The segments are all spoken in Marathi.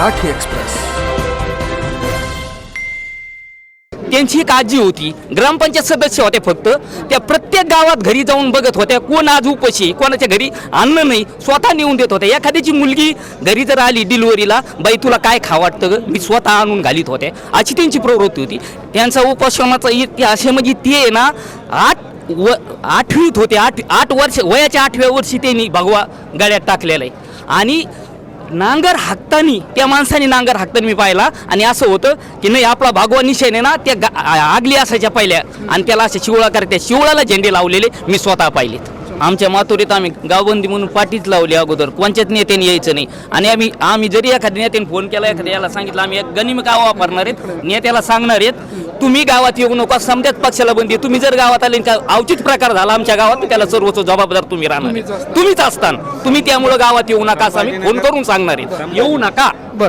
मराठी एक्सप्रेस. त्यांची एक आजी होती. ग्रामपंचायत सदस्य होत्या फक्त. त्या प्रत्येक गावात घरी जाऊन बघत होत्या. कोण आज उपाशी कोणाच्या घरी अन्न नाही स्वतः नेऊन देत होत्या. एखाद्याची मुलगी घरी जर आली डिलिव्हरीला बाई तुला काय खा वाटतं ग? मी स्वतः आणून घालीत होत्या अशी त्यांची प्रवृत्ती होती. त्यांचा उपाश्रमाचा इतिहास म्हणजे ते आहे ना आठ व आठवीत होते. आठ आठ वर्ष वयाच्या आठव्या वर्षी त्यांनी भगवा गळ्यात टाकलेलं आहे. आणि नांगर हाकतानी त्या माणसाने नांगर हाकताना मी पाहिला. आणि असं होतं की नाही आपला भागवा निशाण आहे ना त्या गा- आ- आगली असायच्या पहिल्या. आणि त्याला अशा शिवळा करत्या शिवळाला झेंडे लावलेले मी स्वतः पाहिलेत. आमच्या मातुरीत आम्ही गावबंदी म्हणून पाठीच लावली अगोदर. कोणत्याच नेत्याने यायचं नाही. आणि आम्ही आम्ही जरी एखाद्या नेत्याने फोन केला एखाद्या याला सांगितलं आम्ही एक गनिमी गाव वापरणार आहेत नेत्याला सांगणार आहेत तुम्ही गावात येऊ नका समजाच पक्षाला बंदी. तुम्ही जर गावात आले का अवचित प्रकार झाला आमच्या गावात त्याला सर्वोच्च जबाबदार तुम्ही राहणार. तुम्हीच असताना. तुम्ही त्यामुळे गावात येऊ नका असं आम्ही फोन करून सांगणार आहे येऊ नका. बर.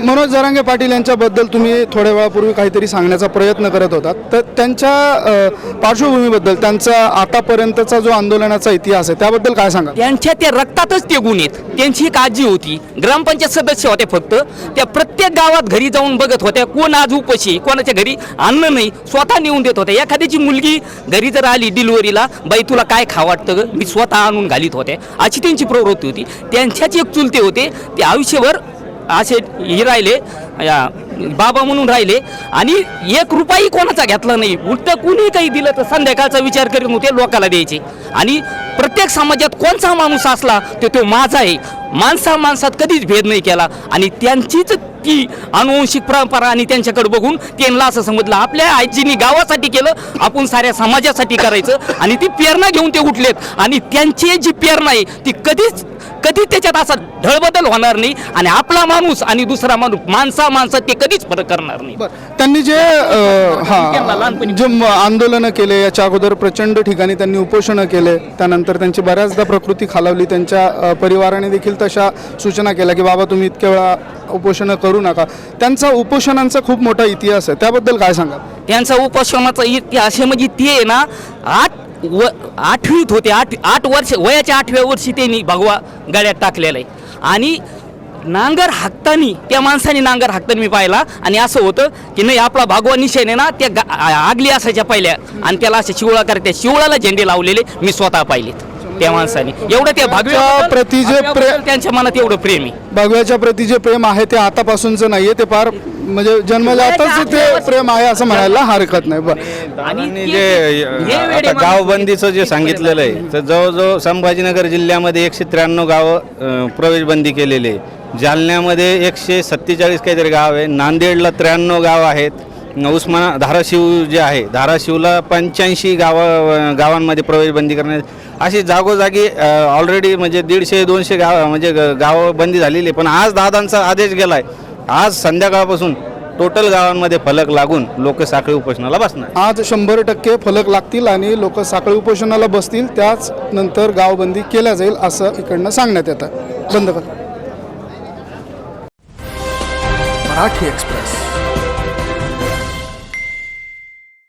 मनोज जरांगे पाटील यांच्याबद्दल तुम्ही थोड्या वेळापूर्वी काहीतरी सांगण्याचा प्रयत्न करत होतात तर त्यांच्या पार्श्वभूमीबद्दल त्यांचा आतापर्यंतचा जो आंदोलनाचा इतिहास आहे त्याबद्दल काय सांगा त्यांच्या त्या रक्तातच ते गुण आहेत. त्यांची एक आजी होती ग्रामपंचायत सदस्य होत्या फक्त. त्या प्रत्येक गावात घरी जाऊन बघत होत्या कोण आज उपाशी कोणाच्या घरी अन्न नाही स्वतः नेऊन देत होत्या. एखाद्याची मुलगी घरी जर आली डिलिव्हरीला बाई तुला काय खा वाटतं मी स्वतः आणून घालीत होत्या. अशी त्यांची प्रवृत्ती होती. त्यांच्याच एक चुलते होते ते आयुष्यभर असे हे राहिले या बाबा म्हणून राहिले. आणि एक रुपयाही कोणाचा घेतला नाही. उलट कुणी काही दिलं तर संध्याकाळचा विचार करीत होते लोकाला द्यायचे. आणि प्रत्येक समाजात कोणचा माणूस असला तर तो माझा आहे. माणसा माणसात कधीच भेद नाही केला. आणि त्यांचीच ती अनुवंशिक परंपरा आणि त्यांच्याकडे बघून त्यांना असं समजलं आपल्या आईजीनी गावासाठी केलं आपण साऱ्या समाजासाठी करायचं. आणि ती प्रेरणा घेऊन ते उठलेत. आणि त्यांची जी प्रेरणा आहे ती कधीच कधी त्याच्यात असा ढळबदल होणार नाही आणि आपला माणूस आणि दुसरा माणूस माणसा माणसात ते कधीच फरक करणार नाही. त्यांनी जे हा जे आंदोलनं केले याच्या अगोदर प्रचंड ठिकाणी त्यांनी उपोषणं केले त्यानंतर त्यांची बऱ्याचदा प्रकृती खालावली त्यांच्या परिवाराने देखील तशा सूचना केल्या की बाबा तुम्ही इतक्या वेळा उपोषणं करू नका. त्यांचा उपोषणांचा खूप मोठा इतिहास आहे. त्याबद्दल काय सांगा त्यांचा उपाश्रमाचा इतिहास म्हणजे ते आहे ना आठ व आठवीत होते. आठ आठ वर्ष वयाच्या आठव्या वर्षी त्यांनी भगवा गळ्यात टाकलेलं आहे. आणि नांगर हाकतानी त्या माणसाने नांगर हाकताना मी पाहिला. आणि असं होतं की नाही आपला भागवा निशाण आहे ना त्या गा- आगली असायच्या पहिल्या. आणि त्याला असे शिवळा करत्या शिवळाला झेंडे लावलेले मी स्वतः पाहिलेत त्या माणसाने. एवढं त्या भागव्या प्रति जे प्रे- त्यांच्या मनात एवढं प्रेम आहे. भगव्याच्या प्रती जे प्रेम आहे ते आतापासूनचं नाहीये. ते फार म्हणजे जन्मजातच ते प्रेम आहे असं म्हणायला हरकत नाही. बरं. आणि जे आता गावबंदीचं जे सांगितलेलं आहे तर जवळजवळ संभाजीनगर जिल्ह्यामध्ये एकशे त्र्याण्णव गावं प्रवेशबंदी केलेली आहे. जालन्यामध्ये एकशे सत्तेचाळीस काहीतरी गाव आहे. नांदेडला त्र्याण्णव गाव आहेत. उस्माना धाराशिव जे आहे धाराशिवला पंच्याऐंशी गावं गावांमध्ये प्रवेशबंदी करण्यात अशी जागोजागी ऑलरेडी म्हणजे दीडशे दोनशे गाव म्हणजे ग- गावं बंदी झालेली आहे. पण आज दादांचा आदेश गेला आहे आज संध्याकाळपासून टोटल गावांमध्ये फलक लागून लोक साखळी उपोषणाला बसणार. आज शंभर टक्के फलक लागतील आणि लोक साखळी उपोषणाला बसतील त्याच नंतर गावबंदी केल्या जाईल असं इकडनं सांगण्यात येतं. बंद कर. मराठी एक्सप्रेस.